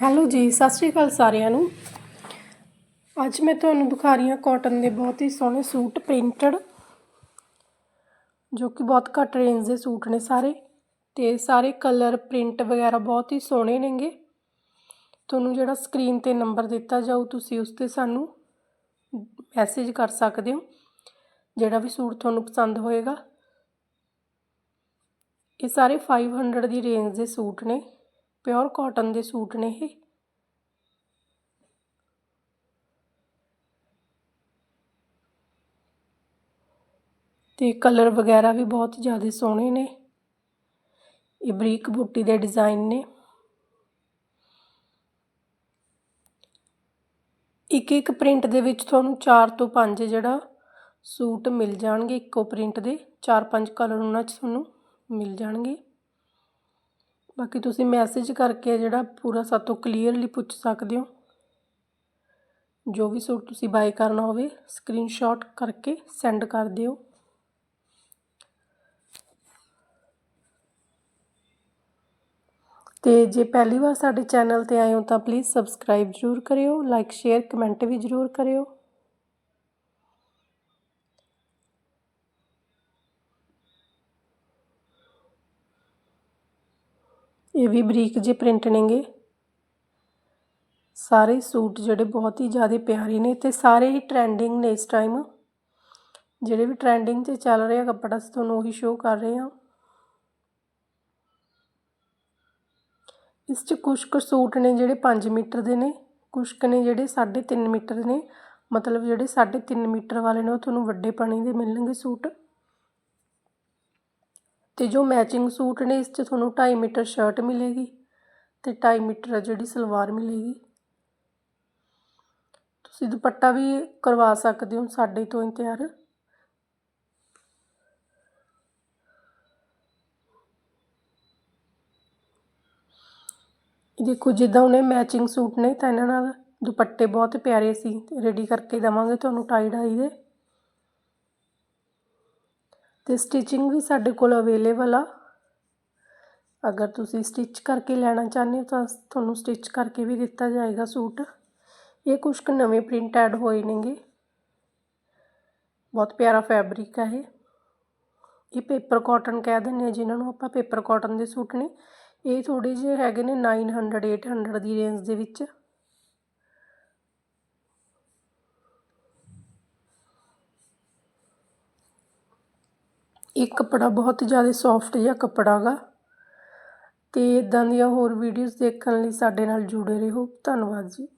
Hello ਜੀ, ਸਤਿ ਸ਼੍ਰੀ ਅਕਾਲ ਸਾਰਿਆਂ ਨੂੰ। ਅੱਜ ਮੈਂ ਤੁਹਾਨੂੰ ਦਿਖਾ ਰਹੀ ਹਾਂ ਕਾਟਨ ਦੇ ਬਹੁਤ ਹੀ ਸੋਹਣੇ ਸੂਟ ਪ੍ਰਿੰਟਡ ਜੋ ਕਿ ਬਹੁਤ ਘੱਟ ਰੇਂਜ ਦੇ ਸੂਟ ਨੇ ਸਾਰੇ ਤੇ ਸਾਰੇ ਕਲਰ ਪ੍ਰਿੰਟ ਵਗੈਰਾ ਬਹੁਤ ਹੀ ਸੋਹਣੇ ਨੇਗੇ। ਤੁਹਾਨੂੰ ਜਿਹੜਾ ਸਕਰੀਨ ਤੇ ਨੰਬਰ ਦਿੱਤਾ ਜਾਊ, ਤੁਸੀਂ ਉਸ ਤੇ ਸਾਨੂੰ ਮੈਸੇਜ ਕਰ ਸਕਦੇ ਹੋ, ਜਿਹੜਾ ਵੀ ਸੂਟ ਤੁਹਾਨੂੰ ਪਸੰਦ ਹੋਏਗਾ। ਇਹ ਸਾਰੇ 500 ਦੀ ਰੇਂਜ ਦੇ ਸੂਟ ਨੇ। ਪਿਓਰ ਕਾਟਨ ਦੇ ਸੂਟ ਨੇ ਇਹ। ਤੇ ਕਲਰ ਵਗੈਰਾ ਵੀ ਬਹੁਤ ਜ਼ਿਆਦਾ ਸੋਹਣੇ ਨੇ। ਇਹ ਬਰੀਕ ਬੂਟੀ ਦੇ ਡਿਜ਼ਾਈਨ ਨੇ। ਇੱਕ ਇੱਕ ਪ੍ਰਿੰਟ ਦੇ ਵਿੱਚ ਤੁਹਾਨੂੰ 4 ਤੋਂ 5 ਜਿਹੜਾ ਸੂਟ ਮਿਲ ਜਾਣਗੇ। ਇੱਕੋ ਪ੍ਰਿੰਟ ਦੇ 4-5 ਕਲਰ ਉਹਨਾਂ 'ਚ ਤੁਹਾਨੂੰ ਮਿਲ ਜਾਣਗੇ। ਬਾਕੀ ਤੁਸੀਂ ਮੈਸੇਜ ਕਰਕੇ ਜਿਹੜਾ ਪੂਰਾ ਸਾਤੋਂ ਕਲੀਅਰਲੀ ਪੁੱਛ ਸਕਦੇ ਹੋ। ਜੋ ਵੀ ਸੂਟ ਤੁਸੀਂ ਬਾਏ ਕਰਨਾ ਹੋਵੇ ਸਕਰੀਨਸ਼ਾਟ ਕਰਕੇ ਸੈਂਡ ਕਰ ਦਿਓ। ਤੇ ਜੇ ਪਹਿਲੀ ਵਾਰ ਸਾਡੇ ਚੈਨਲ ਤੇ ਆਏ ਹੋ ਤਾਂ ਪਲੀਜ਼ ਸਬਸਕ੍ਰਾਈਬ ਜ਼ਰੂਰ ਕਰਿਓ ਲਾਈਕ ਸ਼ੇਅਰ ਕਮੈਂਟ ਵੀ ਜ਼ਰੂਰ ਕਰਿਓ। ਇਹ ਵੀ ਬਰੀਕ ਜਿਹੇ ਪ੍ਰਿੰਟ ਨੇਗੇ। ਸਾਰੇ ਸੂਟ ਜਿਹੜੇ ਬਹੁਤ ਹੀ ਜ਼ਿਆਦਾ ਪਿਆਰੇ ਨੇ ਤੇ ਸਾਰੇ ਹੀ ਟ੍ਰੈਂਡਿੰਗ ਨੇ ਇਸ ਟਾਈਮ ਜਿਹੜੇ ਵੀ ਟ੍ਰੈਂਡਿੰਗ 'ਤੇ ਚੱਲ ਰਿਹਾ ਕੱਪੜਾ, ਅਸੀਂ ਤੁਹਾਨੂੰ ਉਹੀ ਸ਼ੋਅ ਕਰ ਰਹੇ ਹਾਂ। ਇਸ 'ਚ ਕੁਝ ਕੁ ਸੂਟ ਨੇ ਜਿਹੜੇ 5 ਮੀਟਰ ਦੇ ਨੇ ਕੁਝ ਕੁ ਨੇ ਜਿਹੜੇ 3.5 ਮੀਟਰ ਨੇ। ਮਤਲਬ ਜਿਹੜੇ 3.5 ਮੀਟਰ ਵਾਲੇ ਨੇ, ਉਹ ਤੁਹਾਨੂੰ ਵੱਡੇ ਪਾਣੀ ਦੇ ਮਿਲਣਗੇ ਸੂਟ। ਅਤੇ ਜੋ ਮੈਚਿੰਗ ਸੂਟ ਨੇ, ਇਸ 'ਚ ਤੁਹਾਨੂੰ ਢਾਈ ਮੀਟਰ ਸ਼ਰਟ ਮਿਲੇਗੀ ਅਤੇ ਢਾਈ ਮੀਟਰ ਜਿਹੜੀ ਸਲਵਾਰ ਮਿਲੇਗੀ। ਤੁਸੀਂ ਦੁਪੱਟਾ ਵੀ ਕਰਵਾ ਸਕਦੇ ਹੋ, ਸਾਡੇ ਤੋਂ ਹੀ ਤਿਆਰ। ਦੇਖੋ, ਜਿੱਦਾਂ ਉਹਨੇ ਮੈਚਿੰਗ ਸੂਟ ਨੇ, ਤਾਂ ਇਹਨਾਂ ਨਾਲ ਦੁਪੱਟੇ ਬਹੁਤ ਪਿਆਰੇ ਸੀ ਰੈਡੀ ਕਰਕੇ ਦਵਾਂਗੇ ਤੁਹਾਨੂੰ ਟਾਈ ਡਾਈ ਦੇ। ਅਤੇ ਸਟਿਚਿੰਗ ਵੀ ਸਾਡੇ ਕੋਲ ਅਵੇਲੇਬਲ ਆ। ਅਗਰ ਤੁਸੀਂ ਸਟਿਚ ਕਰਕੇ ਲੈਣਾ ਚਾਹੁੰਦੇ ਹੋ ਤਾਂ ਤੁਹਾਨੂੰ ਸਟਿਚ ਕਰਕੇ ਵੀ ਦਿੱਤਾ ਜਾਏਗਾ ਸੂਟ। ਇਹ ਕੁਛ ਕੁ ਨਵੇਂ ਪ੍ਰਿੰਟ ਐਡ ਹੋਏ ਨੇਗੇ। ਬਹੁਤ ਪਿਆਰਾ ਫੈਬਰਿਕ ਹੈ ਇਹ। ਇਹ ਪੇਪਰ ਕਾਟਨ ਕਹਿ ਦਿੰਦੇ ਆ ਜਿਨ੍ਹਾਂ ਨੂੰ ਆਪਾਂ ਪੇਪਰ ਕਾਟਨ ਦੇ ਸੂਟ ਨੇ। ਇਹ ਥੋੜੇ ਜਿਹੇ ਹੈਗੇ ਨੇ 900 800 ਦੀ ਰੇਂਜ ਦੇ ਵਿੱਚ। ਇਹ ਕੱਪੜਾ ਬਹੁਤ ਜ਼ਿਆਦਾ ਸੋਫਟ ਜਿਹਾ ਕੱਪੜਾ ਗਾ। ਅਤੇ ਇੱਦਾਂ ਦੀਆਂ ਹੋਰ ਵੀਡੀਓਜ਼ ਦੇਖਣ ਲਈ ਸਾਡੇ ਨਾਲ ਜੁੜੇ ਰਹੋ। ਧੰਨਵਾਦ ਜੀ।